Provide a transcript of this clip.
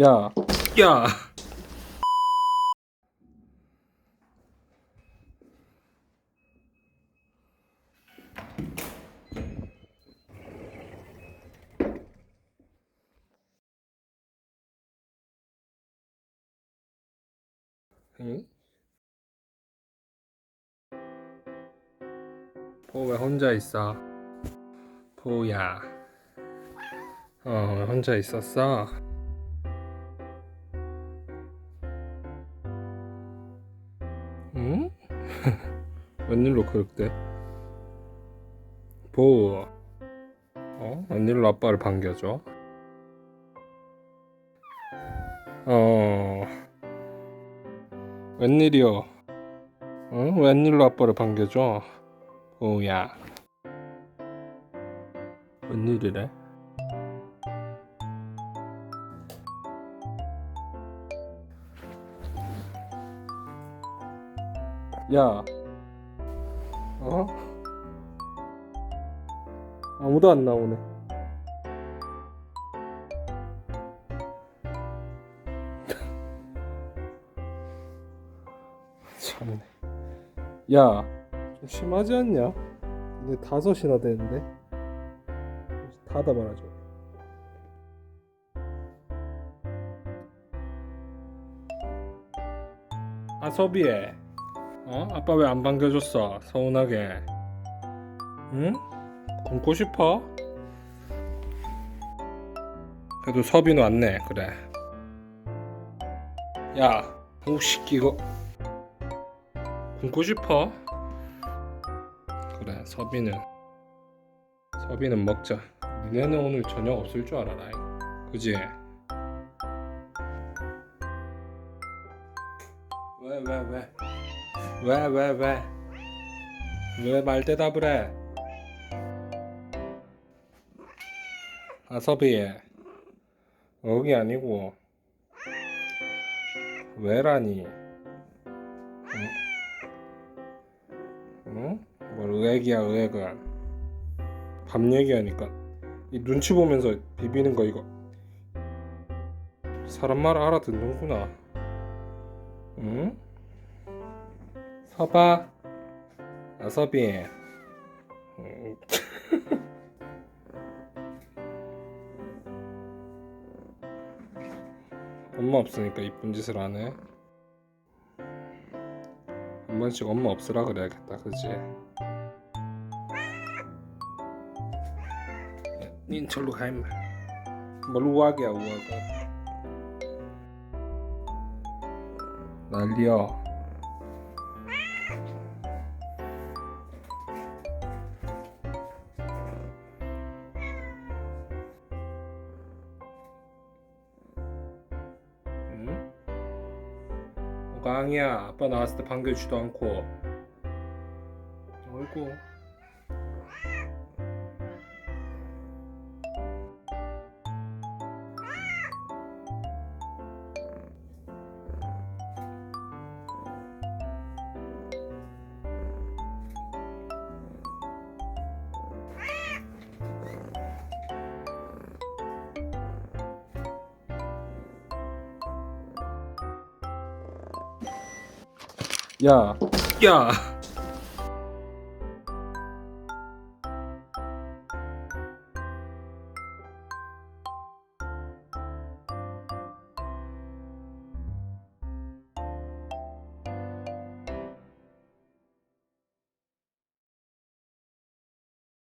야, 야. 응? 포왜 혼자 있어? 포야. 어, 혼자 있었어? 웬일로 그렇대? 보, 어? 웬일로 아빠를 반겨줘? 어, 웬일이여? 응? 웬일로 아빠를 반겨줘? 보야. 웬일이래? 야, 어? 아무도 안 나오네. 참네. 야, 좀 심하지 않냐? 근데 다섯이나 되는데. 닫아 말아줘. 아서비에. 어? 아빠 왜 안 반겨줬어? 서운하게. 응? 굶고 싶어? 그래도 서빈 왔네. 그래. 야, 오씨 이거 굶고 싶어? 그래, 서빈은 서빈은 먹자. 니네는 오늘 저녁 없을 줄 알아라. 그지? 왜, 왜, 왜? 왜, 왜, 왜? 왜 말 대답을 해? 아섭이 여기 아니고 왜라니? 응? 응? 뭘 의액이야 의액은 밥 얘기하니까 이 눈치 보면서 비비는 거 이거 사람 말 알아듣는구나 응? 서봐 아섭이 응. 엄마 없으니까 이쁜 짓을 안 해. 한 번씩 엄마 없으라 그래야겠다, 그지? 닌 절로 가 임마. 뭘 우악이야 우악은. 난 강이야. 아빠 나왔을 때 반겨주지도 않고. 어이구 야, 야